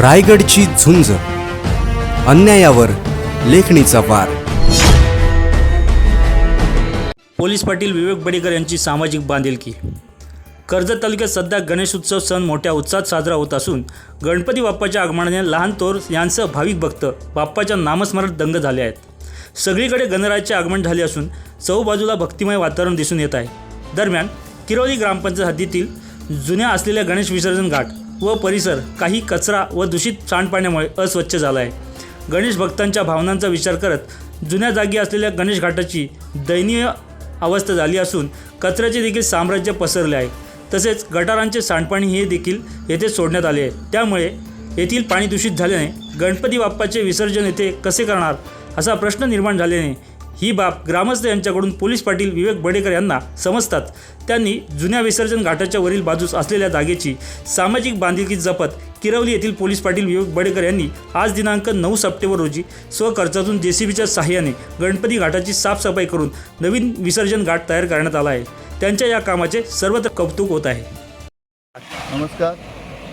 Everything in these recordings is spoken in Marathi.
रायगडची झुंज. अन्यायावर लेखणीचा वार. पोलीस पाटील विवेक बडेकर यांची सामाजिक बांधिलकी. कर्जत तालुक्यात सध्या गणेश उत्सव सण मोठ्या उत्साहात साजरा होत असून गणपती बाप्पाच्या आगमनाने लहान तोर यांसह भाविक भक्त बाप्पाच्या नामस्मरणात दंग झाले आहेत. सगळीकडे गणरायाचे आगमन झाले असून चौबाजूला भक्तिमय वातावरण दिसून येत आहे. दरम्यान किरोली ग्रामपंचायत हद्दीतील जुन्या असलेल्या गणेश विसर्जन घाट व परिसर काही कचरा व दूषित सांडपाण्यामुळे अस्वच्छ झाला आहे गणेश भक्तांच्या भावनांचा विचार करत जुन्या जागी असलेल्या गणेश घाटाची दयनीय अवस्था झाली असून कचऱ्याचे देखील साम्राज्य पसरले आहे. तसेच गटारांचे सांडपाणी हे देखील येथे सोडण्यात आले आहे. त्यामुळे येथील पाणी दूषित झाल्याने गणपती बाप्पाचे विसर्जन येथे कसे करणार असा प्रश्न निर्माण झाल्याने ही बाब ग्रामस्थ यांच्याकडून पोलीस पाटील विवेक बडेकर यांना समजतात. त्यांनी जुन्या विसर्जन घाटाच्या वरील बाजूस असलेल्या जागेची सामाजिक बांधिलकी जपत किरवली येथील पोलीस पाटील विवेक बडेकर यांनी आज दिनांक नऊ सप्टेंबर रोजी स्वखर्चातून जे सी बीच्या सहाय्याने गणपती घाटाची साफसफाई करून नवीन विसर्जन घाट तयार करण्यात आला आहे. त्यांच्या या कामाचे सर्वत्र कौतुक होत आहे. नमस्कार.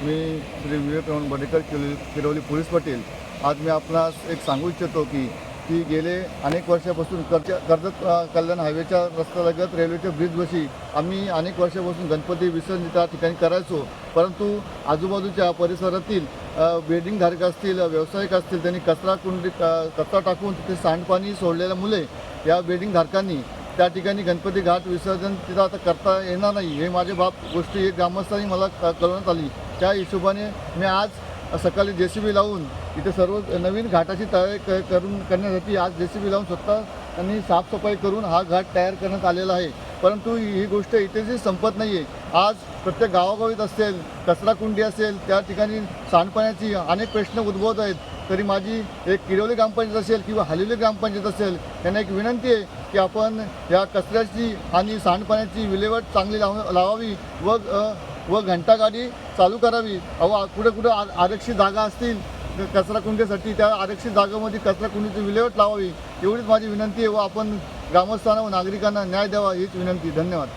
मी श्री विवेक रमण बडेकर किरवली पोलीस पाटील. आज मी आपणास एक सांगू इच्छितो की की गेले अनेक वर्षापासून कर्ज कर्जत कल्याण हायवेच्या रस्त्यालगत रेल्वेच्या ब्रिजवशी आम्ही अनेक वर्षापासून गणपती विसर्जन त्या ठिकाणी करायचो. परंतु आजूबाजूच्या परिसरातील अ, बिल्डिंगधारक असतील व्यावसायिक असतील त्यांनी कचरा कुंडी क- कचरा टाकून तिथे सांडपाणी सोडलेल्या मुले या बिल्डिंगधारकांनी त्या ठिकाणी गणपती घाट विसर्जन तिथं आता करता येणार नाही. हे माझे बाप गोष्टी एक ग्रामस्थांनी मला कळवण्यात आली. त्या हिशोबाने मी आज सकाळी जे सी बी लावून इथे सर्व नवीन घाटाची तयारी क- करून करण्यासाठी आज जे सी बी लावून स्वतः त्यांनी साफसफाई करून हा घाट तयार करण्यात आलेला आहे. परंतु ही गोष्ट इथेच संपत नाही आहे आज प्रत्येक गावागावीत असेल कचरा कुंडी असेल त्या ठिकाणी सांडपाण्याची अनेक प्रश्न उद्भवत आहेत. तरी माझी एक किरवली ग्रामपंचायत असेल किंवा हलिवली ग्रामपंचायत असेल त्यांना एक विनंती आहे की आपण या कचऱ्याची आणि सांडपाण्याची विल्हेवाट चांगली लाव लावावी व व घंटागाडी चालू करावी. अहो कुठं कुठं आ आरक्षित जागा असतील कचरा कुंडीसाठी त्या आरक्षित जागेमध्ये कचरा कुंडीची विल्हेवाट लावावी एवढीच माझी विनंती आहे व आपण ग्रामस्थांना व नागरिकांना न्याय द्यावा हीच विनंती. धन्यवाद.